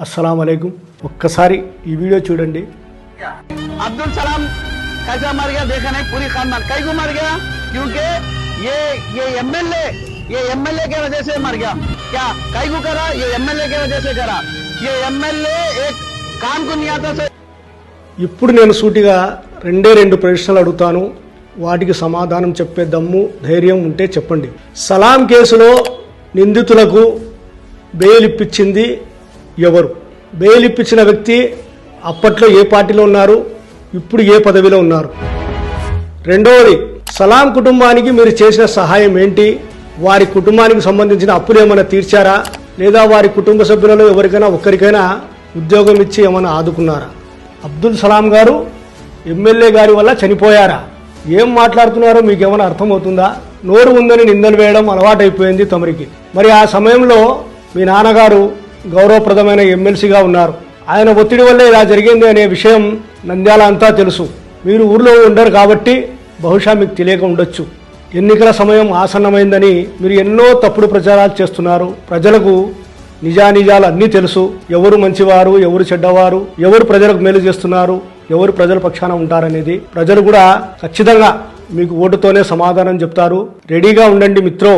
అస్సలం అలైకుం. ఒక్కసారి ఈ వీడియో చూడండి. అబ్దుల్ సలాం కజా మరిగా దేఖనే పూరి ఖాన్ కైకు మరిగా? క్యూకే? ఏ ఏ ఎమ్మెల్యే? ఏ ఎమ్మెల్యే కే చేసే మరిగా? క్యా? కైకు కరా? ఏ ఎమ్మెల్యే కే చేసే కరా? ఏ ఎమ్మెల్యే ఏ కామ్కు ఇప్పుడు నేను సూటిగా రెండే రెండు ప్రశ్నలు అడుగుతాను. వాటికి సమాధానం చెప్పే దమ్ము ధైర్యం ఉంటే చెప్పండి. సలాం కేసులో నిందితులకు బెయిల్ ఇప్పించింది ఎవరు? బెయిల్ ఇప్పించిన వ్యక్తి అప్పట్లో ఏ పార్టీలో ఉన్నారు? ఇప్పుడు ఏ పదవిలో ఉన్నారు? రెండవది సలాం కుటుంబానికి మీరు చేసిన సహాయం ఏంటి? వారి కుటుంబానికి సంబంధించిన అప్పులు ఏమైనా తీర్చారా? లేదా వారి కుటుంబ సభ్యులలో ఎవరికైనా ఒక్కరికైనా ఉద్యోగం ఇచ్చి ఏమైనా ఆదుకున్నారా? అబ్దుల్ సలాం గారు ఎమ్మెల్యే గారి వల్ల చనిపోయారా? ఏం మాట్లాడుతున్నారో మీకు ఏమైనా అర్థమవుతుందా? నోరు ఉందని నిందలు వేయడం అలవాటైపోయింది తమరికి. మరి ఆ సమయంలో మీ నాన్నగారు గౌరవప్రదమైన ఎమ్మెల్సీగా ఉన్నారు. ఆయన ఒత్తిడి వల్లే ఇలా జరిగింది అనే విషయం నంద్యాల అంతా తెలుసు. మీరు ఊర్లో ఉండరు కాబట్టి బహుశా మీకు తెలియక ఉండొచ్చు. ఎన్నికల సమయం ఆసన్నమైందని మీరు ఎన్నో తప్పుడు ప్రచారాలు చేస్తున్నారు. ప్రజలకు నిజానిజాలు అన్నీ తెలుసు. ఎవరు మంచివారు ఎవరు చెడ్డవారు ఎవరు ప్రజలకు మేలు చేస్తున్నారు ఎవరు ప్రజల పక్షాన ఉంటారనేది. ప్రజలు కూడా ఖచ్చితంగా మీకు ఓటుతోనే సమాధానం చెప్తారు. రెడీగా ఉండండి మిత్రో.